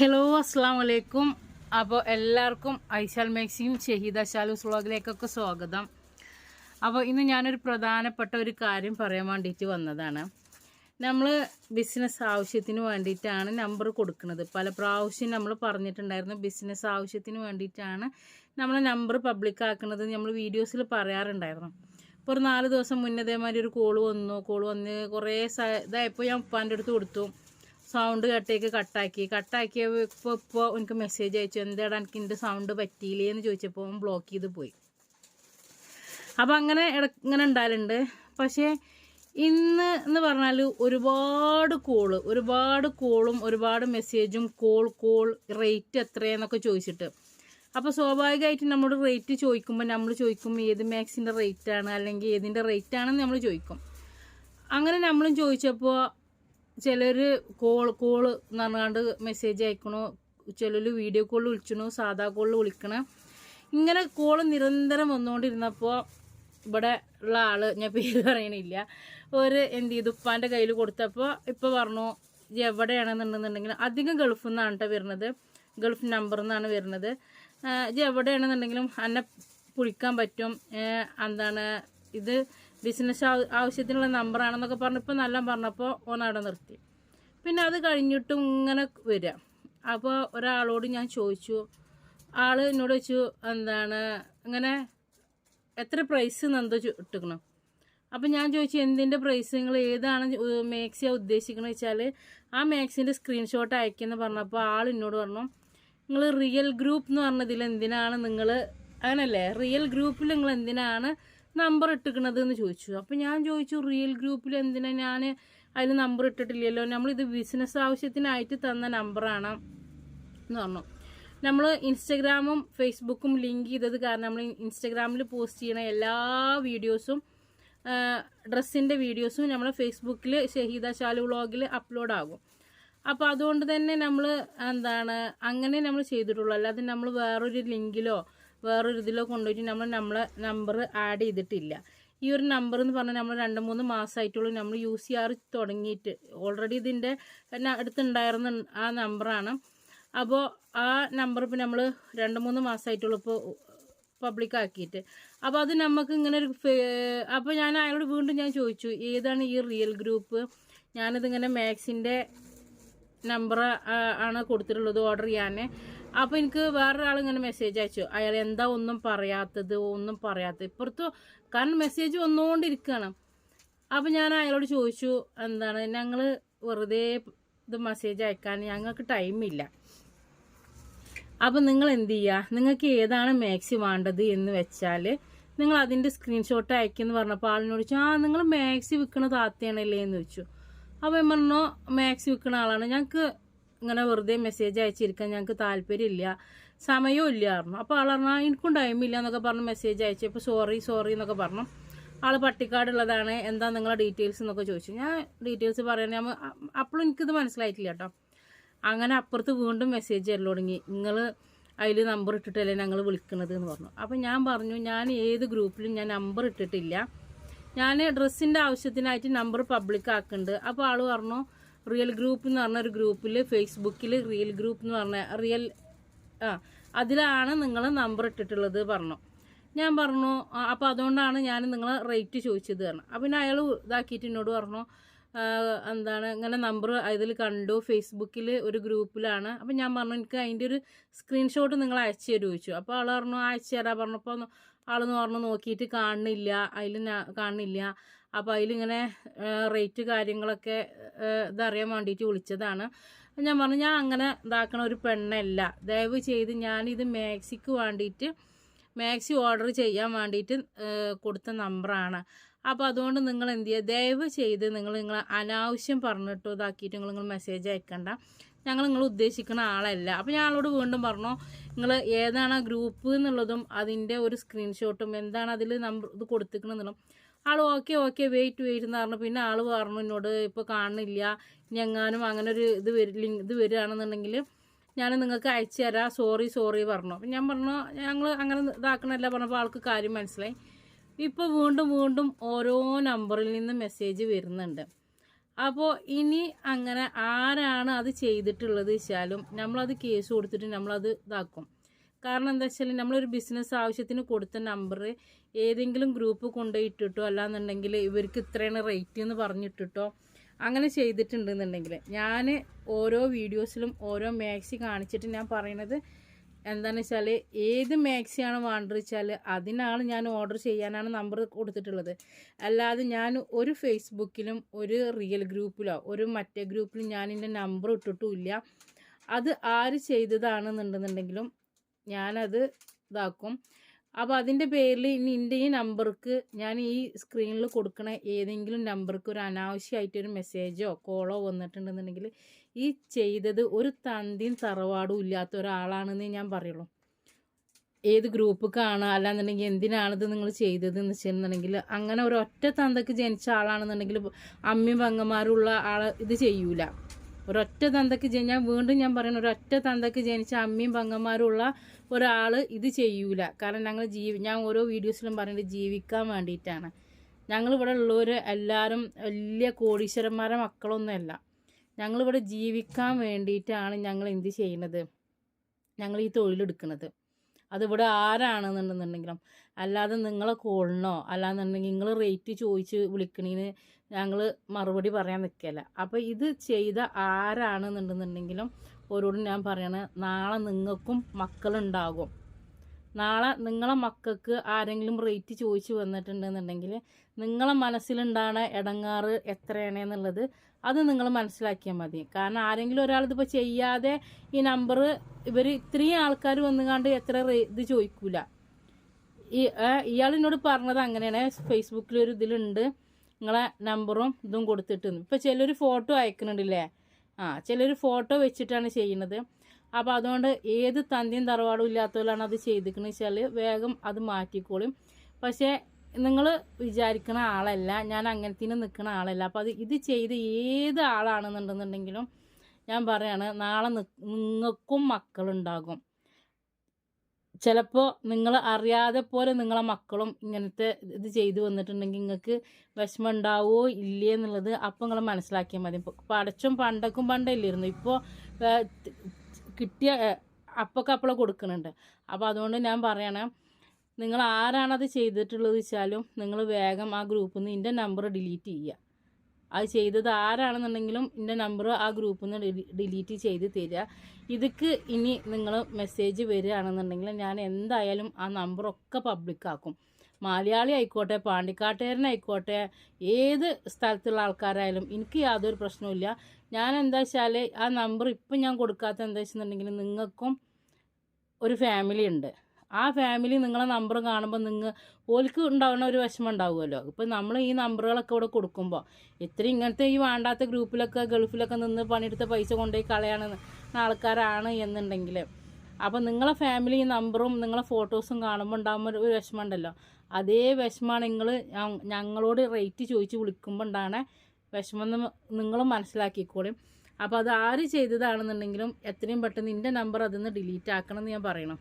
Hello അസ്സാം വലൈക്കും അപ്പോൾ എല്ലാവർക്കും ഐശാൽ മേക്സിയും ഷഹീദ ഷാലൂസ് വ്ളോഗിലേക്കൊക്കെ സ്വാഗതം. അപ്പോൾ ഇന്ന് ഞാനൊരു പ്രധാനപ്പെട്ട ഒരു കാര്യം പറയാൻ വേണ്ടിയിട്ട് വന്നതാണ്. നമ്മൾ ബിസിനസ് ആവശ്യത്തിന് വേണ്ടിയിട്ടാണ് നമ്പർ കൊടുക്കുന്നത്. പല പ്രാവശ്യം നമ്മൾ പറഞ്ഞിട്ടുണ്ടായിരുന്നു ബിസിനസ് ആവശ്യത്തിന് വേണ്ടിയിട്ടാണ് നമ്മൾ നമ്പർ പബ്ലിക് ആക്കുന്നത് നമ്മൾ വീഡിയോസിൽ പറയാറുണ്ടായിരുന്നു. ഇപ്പോൾ ഒരു നാല് ദിവസം മുന്നേ ഇതേമാതിരി ഒരു കോൾ വന്നു. കോൾ വന്ന് കുറേ ഇതായപ്പോൾ ഞാൻ ഉപ്പാന്റെ അടുത്ത് കൊടുത്തു. സൗണ്ട് കേട്ടേക്ക്. കട്ടാക്കി കട്ടാക്കിയ ഇപ്പോൾ എനിക്ക് മെസ്സേജ് അയച്ചു. എന്താടാ എനിക്ക് എന്റെ സൗണ്ട് പറ്റിയില്ലേ? എന്ന് ചോദിച്ചപ്പോൾ അവൻ ബ്ലോക്ക് ചെയ്ത് പോയി. അപ്പം അങ്ങനെ ഇങ്ങനെ ഉണ്ടാകലുണ്ട് പക്ഷേ ഇന്ന് എന്ന് പറഞ്ഞാൽ ഒരുപാട് കോൾ ഒരുപാട് കോളും ഒരുപാട് മെസ്സേജും കോൾ കോൾ റേറ്റ് എത്രയെന്നൊക്കെ ചോദിച്ചിട്ട്. അപ്പോൾ സ്വാഭാവികമായിട്ട് നമ്മൾ റേറ്റ് ചോദിക്കുമ്പോൾ നമ്മൾ ചോദിക്കും ഏത് മാക്സിന്റെ റേറ്റാണ് അല്ലെങ്കിൽ ഏതിന്റെ റേറ്റാണെന്ന് നമ്മൾ ചോദിക്കും. അങ്ങനെ നമ്മളും ചോദിച്ചപ്പോൾ ചിലർ കോൾ കോൾ എന്ന് പറഞ്ഞാണ്ട് മെസ്സേജ് അയക്കണോ. ചിലർ വീഡിയോ കോൾ വിളിച്ചണു സാധാ കോളിൽ വിളിക്കണം. ഇങ്ങനെ കോൾ നിരന്തരം വന്നുകൊണ്ടിരുന്നപ്പോൾ ഇവിടെ ഉള്ള ആൾ ഞാൻ പേര് പറയണില്ല ഒരു എന്ത് ചെയ്തു? ഉപ്പാന്റെ കയ്യിൽ കൊടുത്തപ്പോൾ ഇപ്പോൾ പറഞ്ഞു എവിടെയാണെന്നുണ്ടെന്നുണ്ടെങ്കിൽ അധികം ഗൾഫിൽ നിന്നാണ് കേട്ടോ വരുന്നത്. ഗൾഫ് നമ്പർ നിന്നാണ് വരുന്നത്. ഇത് എവിടെയാണെന്നുണ്ടെങ്കിലും എന്നെ പുളിക്കാൻ പറ്റും. എന്താണ് ഇത്? ബിസിനസ് ആവശ്യത്തിനുള്ള നമ്പറാണെന്നൊക്കെ പറഞ്ഞപ്പോൾ നല്ല പറഞ്ഞപ്പോൾ ഓൻ അവിടെ നിർത്തി. പിന്നെ അത് കഴിഞ്ഞിട്ടും ഇങ്ങനെ വരിക അപ്പോൾ ഒരാളോട് ഞാൻ ചോദിച്ചു. ആൾ എന്നോട് വെച്ചു എന്താണ്? ഇങ്ങനെ എത്ര പ്രൈസ് എന്തോ ഇട്ടിക്കണം? അപ്പം ഞാൻ ചോദിച്ചു എന്തിന്റെ പ്രൈസ് നിങ്ങൾ ഏതാണ് മാക്സിയാണ് ഉദ്ദേശിക്കുന്നത് വെച്ചാൽ ആ മാക്സിന്റെ സ്ക്രീൻഷോട്ട് അയക്കുമെന്ന് പറഞ്ഞപ്പോൾ ആൾ എന്നോട് പറഞ്ഞു നിങ്ങൾ റിയൽ ഗ്രൂപ്പ് എന്ന് പറഞ്ഞതിൽ എന്തിനാണ് നിങ്ങൾ അങ്ങനല്ലേ? റിയൽ ഗ്രൂപ്പിൽ നിങ്ങൾ എന്തിനാണ് നമ്പർ ഇട്ടിക്കണത് എന്ന് ചോദിച്ചു. അപ്പം ഞാൻ ചോദിച്ചു റിയൽ ഗ്രൂപ്പിൽ എന്തിനാ ഞാൻ അതിൽ നമ്പർ ഇട്ടിട്ടില്ലല്ലോ? നമ്മളിത് ബിസിനസ് ആവശ്യത്തിനായിട്ട് തന്ന നമ്പറാണ് എന്ന് പറഞ്ഞു. നമ്മൾ ഇൻസ്റ്റഗ്രാമും ഫേസ്ബുക്കും ലിങ്ക് ചെയ്തത് കാരണം നമ്മൾ ഇൻസ്റ്റഗ്രാമിൽ പോസ്റ്റ് ചെയ്യുന്ന എല്ലാ വീഡിയോസും ഡ്രസ്സിന്റെ വീഡിയോസും നമ്മൾ ഫേസ്ബുക്കിൽ ഷഹീദ ഷാലു വ്ളോഗിൽ അപ്ലോഡ് ആകും. അപ്പോൾ അതുകൊണ്ട് തന്നെ നമ്മൾ എന്താണ് അങ്ങനെ നമ്മൾ ചെയ്തിട്ടുള്ളൂ. അല്ലാതെ നമ്മൾ വേറൊരു ലിങ്കിലോ വേറൊരു ഇതിലോ കൊണ്ടുപോയിട്ട് നമ്മൾ നമ്മളെ നമ്പർ ആഡ് ചെയ്തിട്ടില്ല. ഈ ഒരു നമ്പർ എന്ന് പറഞ്ഞാൽ നമ്മൾ രണ്ട് മൂന്ന് മാസമായിട്ടുള്ളൂ നമ്മൾ യൂസ് ചെയ്യാറ് തുടങ്ങിയിട്ട്. ഓൾറെഡി ഇതിന്റെ അടുത്തുണ്ടായിരുന്ന ആ നമ്പറാണ് അപ്പോൾ ആ നമ്പർ ഇപ്പോൾ നമ്മൾ രണ്ട് മൂന്ന് മാസമായിട്ടുള്ളൂ ഇപ്പോൾ പബ്ലിക്കാക്കിയിട്ട് അപ്പോൾ അത് നമുക്ക് ഇങ്ങനെ ഒരു അപ്പോൾ ഞാൻ അയാളോട് വീണ്ടും ഞാൻ ചോദിച്ചു ഏതാണ് ഈ റിയൽ ഗ്രൂപ്പ് ഞാനിതിങ്ങനെ മാക്സിന്റെ നമ്പർ ആണ് കൊടുത്തിട്ടുള്ളത് ഓർഡർ ചെയ്യാൻ അപ്പോൾ എനിക്ക് വേറൊരാൾ ഇങ്ങനെ മെസ്സേജ് അയച്ചു. അയാൾ എന്താ ഒന്നും പറയാത്തത് ഒന്നും പറയാത്തത്. ഇപ്പുറത്ത് കാരണം മെസ്സേജ് വന്നുകൊണ്ടിരിക്കുകയാണ് അപ്പോൾ ഞാൻ അയാളോട് ചോദിച്ചു എന്താണ് ഞങ്ങൾ വെറുതെ ഇത് മെസ്സേജ് അയക്കാൻ ഞങ്ങൾക്ക് ടൈമില്ല അപ്പോൾ നിങ്ങൾ എന്ത് ചെയ്യുക നിങ്ങൾക്ക് ഏതാണ് മാക്സി വേണ്ടത് എന്ന് വെച്ചാൽ നിങ്ങൾ അതിന്റെ സ്ക്രീൻഷോട്ട് അയക്കുമെന്ന് പറഞ്ഞപ്പോൾ ആളിനോട് ചോദിച്ചു ആ നിങ്ങൾ മാക്സി വിൽക്കണ താത്തയാണല്ലേ? എന്ന് ചോദിച്ചു. അപ്പോൾ ഞാൻ പറഞ്ഞു മാക്സി വിൽക്കുന്ന ആളാണ്. ഞങ്ങൾക്ക് ഇങ്ങനെ വെറുതെ മെസ്സേജ് അയച്ചിരിക്കാൻ ഞങ്ങൾക്ക് താല്പര്യമില്ല. സമയവും ഇല്ല പറഞ്ഞു. അപ്പോൾ ആൾ പറഞ്ഞാൽ "ആ, എനിക്കും ടൈമില്ല എന്നൊക്കെ പറഞ്ഞ് മെസ്സേജ് അയച്ചു. അപ്പോൾ സോറി സോറി എന്നൊക്കെ പറഞ്ഞു. ആൾ പട്ടിക്കാടുള്ളതാണ്. എന്താ നിങ്ങളെ ഡീറ്റെയിൽസ് എന്നൊക്കെ ചോദിച്ചു. ഞാൻ ഡീറ്റെയിൽസ് പറയാൻ ഞാൻ അപ്പോഴും എനിക്കിത് മനസ്സിലായിട്ടില്ല കേട്ടോ അങ്ങനെ അപ്പുറത്ത് വീണ്ടും മെസ്സേജ് തരൽ തുടങ്ങി. നിങ്ങൾ അതിൽ നമ്പർ ഇട്ടിട്ടല്ലേ ഞങ്ങൾ വിളിക്കുന്നത് എന്ന് പറഞ്ഞു. അപ്പോൾ ഞാൻ പറഞ്ഞു ഞാൻ ഏത് ഗ്രൂപ്പിലും ഞാൻ നമ്പർ ഇട്ടിട്ടില്ല. ഞാൻ ഡ്രസ്സിന്റെ ആവശ്യത്തിനായിട്ട് നമ്പർ പബ്ലിക് ആക്കുന്നുണ്ട് അപ്പോൾ ആൾ പറഞ്ഞു റിയൽ ഗ്രൂപ്പ് എന്ന് പറഞ്ഞ ഒരു ഗ്രൂപ്പിൽ ഫേസ്ബുക്കിൽ റിയൽ ഗ്രൂപ്പ് എന്ന് പറഞ്ഞ റിയൽ ആ അതിലാണ് നിങ്ങൾ നമ്പർ ഇട്ടിട്ടുള്ളത് പറഞ്ഞു. ഞാൻ പറഞ്ഞു "ആ, അപ്പോൾ അതുകൊണ്ടാണ് ഞാൻ നിങ്ങളെ റേറ്റ് ചോദിച്ചത് പറഞ്ഞു അപ്പം പിന്നെ അയാൾ ഇതാക്കിയിട്ട് എന്നോട് പറഞ്ഞു എന്താണ് ഇങ്ങനെ നമ്പർ അതിൽ കണ്ടു ഫേസ്ബുക്കിൽ ഒരു ഗ്രൂപ്പിലാണ്. അപ്പം ഞാൻ പറഞ്ഞു എനിക്ക് അതിന്റെ ഒരു സ്ക്രീൻഷോട്ട് നിങ്ങൾ അയച്ചു തരുമോ ചോദിച്ചു. അപ്പോൾ ആൾ പറഞ്ഞു അയച്ചു തരാ. പറഞ്ഞപ്പോൾ ആളെന്ന് പറഞ്ഞു നോക്കിയിട്ട് കാണുന്നില്ല അതിൽ കാണുന്നില്ല. അപ്പോൾ അതിലിങ്ങനെ റേറ്റ് കാര്യങ്ങളൊക്കെ ഇതറിയാൻ വേണ്ടിയിട്ട് വിളിച്ചതാണ്. ഞാൻ പറഞ്ഞു ഞാൻ അങ്ങനെ ഇതാക്കണ ഒരു പെണ്ണല്ല. ദയവ് ചെയ്ത് ഞാനിത് മാക്സിക്ക് വേണ്ടിയിട്ട് മാക്സി ഓർഡർ ചെയ്യാൻ വേണ്ടിയിട്ട് കൊടുത്ത നമ്പറാണ്. അപ്പോൾ അതുകൊണ്ട് നിങ്ങൾ എന്ത് ചെയ്യുക ദയവ് ചെയ്ത് നിങ്ങൾ നിങ്ങൾ അനാവശ്യം പറഞ്ഞിട്ടോ ഇതാക്കിയിട്ട് നിങ്ങൾ നിങ്ങൾ മെസ്സേജ് അയക്കണ്ട. ഞങ്ങൾ നിങ്ങൾ ഉദ്ദേശിക്കുന്ന ആളല്ല. അപ്പോൾ ഞാൻ ആളോട് വീണ്ടും പറഞ്ഞു നിങ്ങൾ ഏതാണ് ആ ഗ്രൂപ്പ് എന്നുള്ളതും അതിന്റെ ഒരു സ്ക്രീൻഷോട്ടും എന്താണ് അതിൽ നമ്പർ ഇത് കൊടുത്തിക്കണമെന്നുള്ളതും ആൾ ഓക്കെ ഓക്കെ വെയിറ്റ് വെയിറ്റ് എന്ന് പറഞ്ഞു. പിന്നെ ആൾ പറഞ്ഞു എന്നോട് ഇപ്പോൾ കാണുന്നില്ല. ഞങ്ങാനും അങ്ങനെ ഒരു ഇത് വരില്ല ഇത് വരികയാണെന്നുണ്ടെങ്കിൽ ഞാൻ നിങ്ങൾക്ക് അയച്ചു തരാം. സോറി സോറി പറഞ്ഞു. അപ്പം ഞാൻ പറഞ്ഞു ഞങ്ങൾ അങ്ങനെ ഇതാക്കണമല്ല പറഞ്ഞപ്പോൾ ആൾക്ക് കാര്യം മനസ്സിലായി. ഇപ്പോൾ വീണ്ടും വീണ്ടും ഓരോ നമ്പറിൽ നിന്ന് മെസ്സേജ് വരുന്നുണ്ട്. അപ്പോൾ ഇനി അങ്ങനെ ആരാണ് അത് ചെയ്തിട്ടുള്ളത് വെച്ചാലും നമ്മളത് കേസ് കൊടുത്തിട്ട് നമ്മളത് ഇതാക്കും. കാരണം എന്താ വെച്ചാൽ നമ്മളൊരു ബിസിനസ് ആവശ്യത്തിന് കൊടുത്ത നമ്പർ ഏതെങ്കിലും ഗ്രൂപ്പ് കൊണ്ടുപോയിട്ടിട്ടോ അല്ലാന്നുണ്ടെങ്കിൽ ഇവർക്ക് ഇത്രയാണ് റേറ്റ് എന്ന് പറഞ്ഞിട്ടിട്ടോ അങ്ങനെ ചെയ്തിട്ടുണ്ടെന്നുണ്ടെങ്കിൽ ഞാൻ ഓരോ വീഡിയോസിലും ഓരോ മാക്സി കാണിച്ചിട്ട് ഞാൻ പറയണത് എന്താണെന്ന് വെച്ചാൽ ഏത് മാക്സിയാണ് വേണ്ടത് വെച്ചാൽ അതിനാണ് ഞാൻ ഓർഡർ ചെയ്യാനാണ് നമ്പർ കൊടുത്തിട്ടുള്ളത്. അല്ലാതെ ഞാൻ ഒരു ഫേസ്ബുക്കിലും ഒരു റിയൽ ഗ്രൂപ്പിലോ ഒരു മറ്റേ ഗ്രൂപ്പിലും ഞാൻ എന്റെ നമ്പർ ഇട്ടിട്ടുമില്ല അത് ആര് ചെയ്തതാണെന്നുണ്ടെന്നുണ്ടെങ്കിലും ഞാനത് ഇതാക്കും. അപ്പോൾ അതിന്റെ പേരിൽ ഇനി എന്റെ ഈ നമ്പർക്ക് ഞാൻ ഈ സ്ക്രീനിൽ കൊടുക്കണ ഏതെങ്കിലും നമ്പർക്ക് ഒരു അനാവശ്യമായിട്ടൊരു മെസ്സേജോ കോളോ വന്നിട്ടുണ്ടെന്നുണ്ടെങ്കിൽ ഈ ചെയ്തത് ഒരു തന്തിയും തറവാടും ഇല്ലാത്ത ഒരാളാണെന്ന് ഞാൻ പറയുള്ളൂ. ഏത് ഗ്രൂപ്പ് കാണുക അല്ലാന്നുണ്ടെങ്കിൽ എന്തിനാണിത് നിങ്ങൾ ചെയ്തത് എന്ന് വെച്ചിട്ടുണ്ടെങ്കിൽ അങ്ങനെ ഒരു ഒറ്റ തന്തക്ക് ജനിച്ച ആളാണെന്നുണ്ടെങ്കിൽ അമ്മയും പങ്ങന്മാരുള്ള ആൾ ഇത് ചെയ്യൂല. ഒരൊറ്റ തന്തക്ക് ജനി ഞാൻ വീണ്ടും ഞാൻ പറയുന്നു ഒരൊറ്റ തന്തക്ക് ജനിച്ച അമ്മയും പങ്ങന്മാരുള്ള ഒരാൾ ഇത് ചെയ്യൂല. കാരണം ഞങ്ങൾ ജീവി ഞാൻ ഓരോ വീഡിയോസിലും പറയുന്നത് ജീവിക്കാൻ വേണ്ടിയിട്ടാണ്. ഞങ്ങളിവിടെ ഉള്ളവർ എല്ലാവരും വലിയ കോടീശ്വരന്മാരെ മക്കളൊന്നുമല്ല. ഞങ്ങളിവിടെ ജീവിക്കാൻ വേണ്ടിയിട്ടാണ് ഞങ്ങൾ എന്ത് ചെയ്യുന്നത്? ഞങ്ങൾ ഈ തൊഴിലെടുക്കുന്നത്. അതിവിടെ ആരാണെന്നുണ്ടെന്നുണ്ടെങ്കിലും അല്ലാതെ നിങ്ങളെ കോളിനോ അല്ലാന്നുണ്ടെങ്കിൽ നിങ്ങൾ റേറ്റ് ചോദിച്ച് വിളിക്കണേന് ഞങ്ങൾ മറുപടി പറയാൻ നിൽക്കില്ല അപ്പോൾ ഇത് ചെയ്ത ആരാണെന്നുണ്ടെന്നുണ്ടെങ്കിലും ഓരോടും ഞാൻ പറയണ നാളെ നിങ്ങൾക്കും മക്കളുണ്ടാകും. നാളെ നിങ്ങളെ മക്കൾക്ക് ആരെങ്കിലും റേറ്റ് ചോദിച്ചു വന്നിട്ടുണ്ടെന്നുണ്ടെങ്കിൽ നിങ്ങളെ മനസ്സിലുണ്ടാണ് ഇടങ്ങാറ് എത്രയാണെന്നുള്ളത് അത് നിങ്ങൾ മനസ്സിലാക്കിയാൽ മതി. കാരണം ആരെങ്കിലും ഒരാൾ ഇതിപ്പോൾ ചെയ്യാതെ ഈ നമ്പർ ഇവർ ഇത്രയും ആൾക്കാർ വന്നുകാണ്ട് എത്ര ഇത് ചോദിക്കൂല. ഇയാൾ എന്നോട് പറഞ്ഞത് അങ്ങനെയാണ്. ഫേസ്ബുക്കിൽ ഒരു ഇതിലുണ്ട്. നിങ്ങളെ നമ്പറും ഇതും കൊടുത്തിട്ട് ഇപ്പം ചിലർ ഫോട്ടോ അയക്കുന്നുണ്ടല്ലേ? ആ ചിലർ ഫോട്ടോ വെച്ചിട്ടാണ് ചെയ്യുന്നത്. അപ്പോൾ അതുകൊണ്ട് ഏത് തന്തിയും തറവാടും ഇല്ലാത്തവരാണ് അത് ചെയ്തിരിക്കുന്നത് വെച്ചാൽ വേഗം അത് മാറ്റിക്കോളും. പക്ഷേ നിങ്ങൾ വിചാരിക്കുന്ന ആളല്ല. ഞാൻ അങ്ങനത്തിന് നിൽക്കുന്ന ആളല്ല. അപ്പോൾ അത് ഇത് ചെയ്ത് ഏത് ആളാണെന്നുണ്ടെന്നുണ്ടെങ്കിലും ഞാൻ പറയാണ് നാളെ നിങ്ങൾക്കും മക്കളുണ്ടാകും. ചിലപ്പോൾ നിങ്ങൾ അറിയാതെ പോലെ നിങ്ങളെ മക്കളും ഇങ്ങനത്തെ ഇത് ചെയ്തു വന്നിട്ടുണ്ടെങ്കിൽ നിങ്ങൾക്ക് വിഷമം ഉണ്ടാവുമോ ഇല്ലേ എന്നുള്ളത് അപ്പം നിങ്ങൾ മനസ്സിലാക്കിയാൽ മതി. ഇപ്പോൾ പടച്ചും പണ്ടക്കും പണ്ടേ ഇല്ലായിരുന്നു ഇപ്പോൾ കിട്ടിയ അപ്പൊക്കെ അപ്പോൾ കൊടുക്കുന്നുണ്ട്. അപ്പോൾ അതുകൊണ്ട് ഞാൻ പറയണേ നിങ്ങൾ ആരാണത് ചെയ്തിട്ടുള്ളത് വെച്ചാലും നിങ്ങൾ വേഗം ആ ഗ്രൂപ്പിൽ നിന്ന് എന്റെ നമ്പർ ഡിലീറ്റ് ചെയ്യുക അത് ചെയ്തത് ആരാണെന്നുണ്ടെങ്കിലും എന്റെ നമ്പർ ആ ഗ്രൂപ്പിൽ നിന്ന് ഡിലീറ്റ് ചെയ്ത് തരിക. ഇതൊക്കെ ഇനി നിങ്ങൾ മെസ്സേജ് വരികയാണെന്നുണ്ടെങ്കിൽ ഞാൻ എന്തായാലും ആ നമ്പറൊക്കെ പബ്ലിക്കാക്കും മലയാളി ആയിക്കോട്ടെ പാണ്ടിക്കാട്ടുകാരനായിക്കോട്ടെ ഏത് സ്ഥലത്തുള്ള ആൾക്കാരായാലും എനിക്ക് യാതൊരു പ്രശ്നവുമില്ല ഞാൻ എന്താ വെച്ചാൽ ആ നമ്പർ ഇപ്പം ഞാൻ കൊടുക്കാത്ത എന്താ വെച്ചിട്ടുണ്ടെങ്കിൽ നിങ്ങൾക്കും ഒരു ഫാമിലി ഉണ്ട്. ആ ഫാമിലി നിങ്ങളെ നമ്പർ കാണുമ്പോൾ നിങ്ങൾ ഓൽക്ക് ഉണ്ടാവുന്ന ഒരു വിഷമം ഉണ്ടാവുമല്ലോ. ഇപ്പം നമ്മൾ ഈ നമ്പറുകളൊക്കെ ഇവിടെ കൊടുക്കുമ്പോൾ ഇത്ര ഇങ്ങനത്തെ ഈ വേണ്ടാത്ത ഗ്രൂപ്പിലൊക്കെ ഗൾഫിലൊക്കെ നിന്ന് പണിയെടുത്ത പൈസ കൊണ്ടുപോയി കളയാണ് ആൾക്കാരാണ് എന്നുണ്ടെങ്കിൽ അപ്പോൾ നിങ്ങളെ ഫാമിലി നമ്പറും നിങ്ങളെ ഫോട്ടോസും കാണുമ്പോൾ ഉണ്ടാകുമ്പോൾ ഒരു വിഷമം ഉണ്ടല്ലോ. അതേ വിഷമമാണ് നിങ്ങൾ ഞങ്ങളോട് റേറ്റ് ചോദിച്ച് വിളിക്കുമ്പോൾ ഉണ്ടാകണ വിഷമം നിങ്ങളും മനസ്സിലാക്കിക്കോളും. അപ്പോൾ അത് ആര് ചെയ്തതാണെന്നുണ്ടെങ്കിലും എത്രയും പെട്ടെന്ന് നിന്റെ നമ്പർ അതിൽ നിന്ന് ഡിലീറ്റ് ആക്കണം എന്ന് ഞാൻ പറയണം.